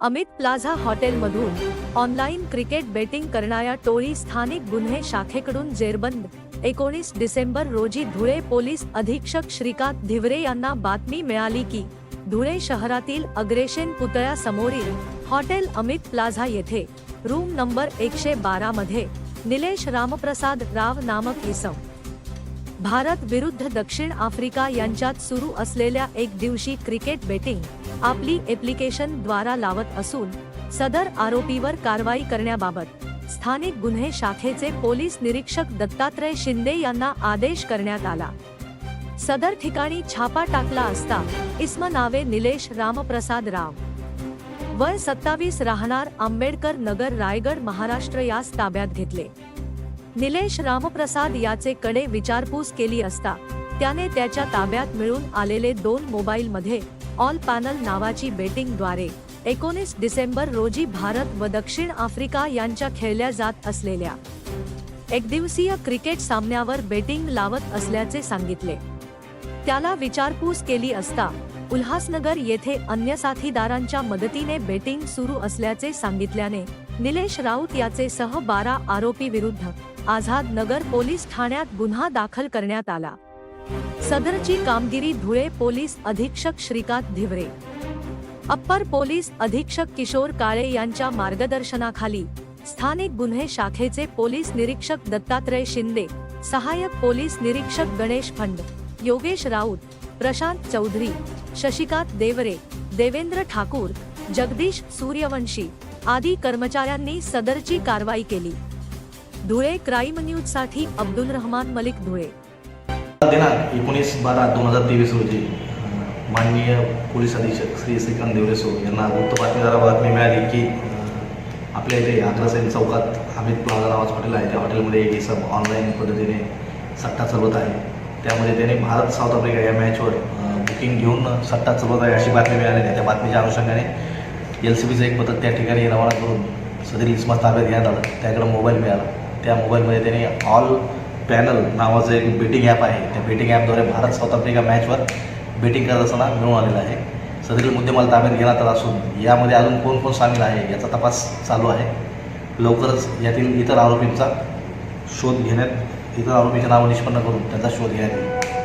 Amit plaza हॉटेलमधून online cricket betting करणाऱ्या टोळी स्थानिक गुन्हे शाखेकडून जेरबंद. एकोणीस डिसेंबर रोजी धुळे पोलीस अधीक्षक श्रीकांत धिवरे यांना बातमी मिळाली की धुळे शहरातील अग्रेशन पुतळ्यासमोरील हॉटेल अमित प्लाझा येथे रूम नंबर एकशे बारा मध्ये निलेश रामप्रसाद राव नामक इसम भारत विरुद्ध दक्षिण आफ्रिका यांच्यात सुरू असलेल्या एक दिवशी क्रिकेट बेटिंग आपली एप्लिकेशन द्वारा लावत असून सदर आरोपीवर कारवाई करण्याबाबत स्थानिक गुन्हे शाखेचे पोलीस निरीक्षक दत्तात्रय शिंदे यांना आदेश करण्यात आला. सदर ठिकाणी छापा टाकला असता इस्म नावे निलेश रामप्रसाद राव. वय सत्तावीस राहणार आंबेडकर नगर रायगड महाराष्ट्र यास ताब्यात घेतले. निलेश रामप्रसाद याचे कडे विचारपूस केली असता त्याने त्याच्या ताब्यात मिळून आलेले दोन मोबाईल मध्ये ऑल पॅनल नावाची बेटिंगद्वारे एकोणीस डिसेंबर रोजी भारत व दक्षिण आफ्रिका यांच्या खेळल्या जात असलेल्या एकदिवसीय क्रिकेट सामन्यावर बेटिंग लावत असल्याचे सांगितले. त्याला विचारपूस केली असता उल्हासनगर येथे अन्य साथीदारांच्या मदतीने बेटिंग सुरू असल्याचे सांगितल्याने निलेश राऊत याचे सह बारा आरोपी विरुद्ध आझाद नगर पोलीस ठाण्यात गुन्हा दाखल करण्यात आला. सदरची कामगिरी धुळे पोलीस अधीक्षक श्रीकांत धिवरे. अप्पर पोलीस अधीक्षक किशोर काळे यांच्या मार्गदर्शनाखाली स्थानिक गुन्हे शाखेचे पोलीस निरीक्षक दत्तात्रय शिंदे सहाय्यक पोलीस निरीक्षक गणेश फंड योगेश राऊत प्रशांत चौधरी शशिकांत देवरे देवेंद्र ठाकूर जगदीश सूर्यवंशी आदी कर्मचाऱ्यांनी सदरची कारवाई केली. धुळे क्राईम न्यूजसाठी अब्दुल रहमान मलिक धुळे. दिनांक एकोणीस बारा दोन हजार तेवीस रोजी माननीय पोलीस अधीक्षक श्री श्रीकांत देवरेसो यांना वृत्त बातमीदारा बातमी मिळाली की आपल्या इथे अकरासेन चौकात अमित प्लाझा नावाचं हॉटेल आहे. त्या हॉटेलमध्ये एक सब ऑनलाईन पद्धतीने सट्टा चालवत आहे. त्यामध्ये त्याने भारत साऊथ आफ्रिका या मॅचवर बुकिंग घेऊन सट्टा चालवत आहे अशी बातमी मिळालेली आहे त्या बातमीच्या अनुषंगाने एल सी बीचं एक पथक त्या ठिकाणी रवाना करून सदरी इस्मा ताब्यात घेण्यात आलं. त्याकडे मोबाईल मिळाला. त्या मोबाईलमध्ये त्याने ऑल पॅनल नावाचं एक बेटिंग ॲप आहे. त्या बेटिंग ॲपद्वारे भारत साऊथ आफ्रिका मॅचवर बेटिंग करत असताना मिळून आलेला आहे. सदरील मुद्देमाल ताब्यात घेण्यात आला असून यामध्ये अजून कोण कोण सामील आहे याचा तपास चालू आहे. लवकरच यातील इतर आरोपींचा शोध घेण्यात इतर आरोपीचे नावं निष्पन्न करून त्यांचा शोध घेण्यात येईल.